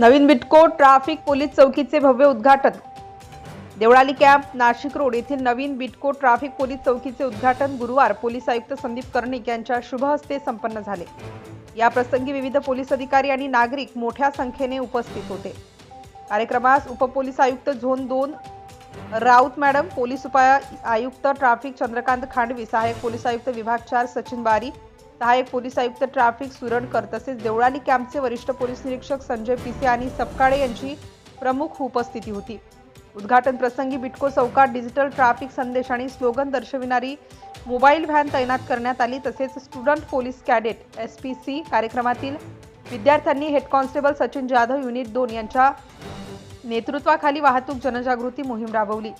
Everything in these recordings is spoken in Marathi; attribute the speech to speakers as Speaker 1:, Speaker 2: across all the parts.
Speaker 1: नवीन बिटको ट्राफिक पोलीस चौकीचे भव्य उद्घाटन. देवळाली कॅम्प नाशिक रोड येथील नवीन बिटको ट्राफिक पोलीस चौकीचे उद्घाटन गुरुवार पोलीस आयुक्त संदीप कर्णिक यांच्या शुभ हस्ते संपन्न झाले. या प्रसंगी विविध पोलीस अधिकारी आणि नागरिक मोठ्या संख्येने उपस्थित होते. कार्यक्रमास उपपोलीस आयुक्त झोन दोन राऊत मॅडम पोलीस उपाय आयुक्त ट्राफिक चंद्रकांत खांडवी सहाय्यक पोलीस आयुक्त विभाग चार सचिन बारी सहाय्यक पोलीस आयुक्त ट्राफिक सुरणकर तसेच देवळाली कॅम्पचे वरिष्ठ पोलीस निरीक्षक संजय पिसे आणि सपकाळे यांची प्रमुख उपस्थिती होती. उद्घाटन प्रसंगी बिटको चौकात डिजिटल ट्रॅफिक संदेश आणि स्लोगन दर्शविणारी मोबाईल व्हॅन तैनात करण्यात आली. तसेच student police cadet S P C कार्यक्रमातील विद्यार्थ्यांनी head constable Sachin Jadhav unit दोन यांच्या नेतृत्वाखाली वाहतूक जनजागृती मोहीम राबवली.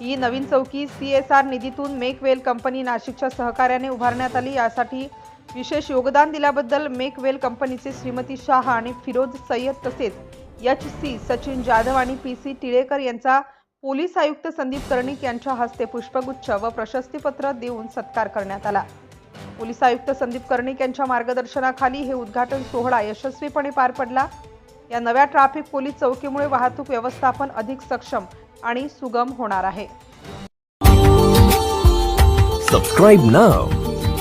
Speaker 1: ही नवीन चौकी सी एस आर निधीतून मेक वेल कंपनी नाशिकच्या सहकार्याने उभारण्यात आली. यासाठी विशेष योगदान दिल्याबद्दल मेकवेल कंपनीचे श्रीमती शाह आणि फिरोज सय्यद तसेच एच सी सचिन जाधव आणि पी सी टिळेकर यांचा पोलीस आयुक्त संदीप कर्णिक यांच्या हस्ते पुष्पगुच्छ व प्रशस्तीपत्र देऊन सत्कार करण्यात आला. पोलीस आयुक्त संदीप कर्णिक यांच्या मार्गदर्शनाखाली हे उद्घाटन सोहळा यशस्वीपणे पार पडला. या नव्या ट्रॅफिक पोलीस चौकीमुळे वाहतूक व्यवस्थापन अधिक सक्षम आणि सुगम होणार आहे.
Speaker 2: Subscribe now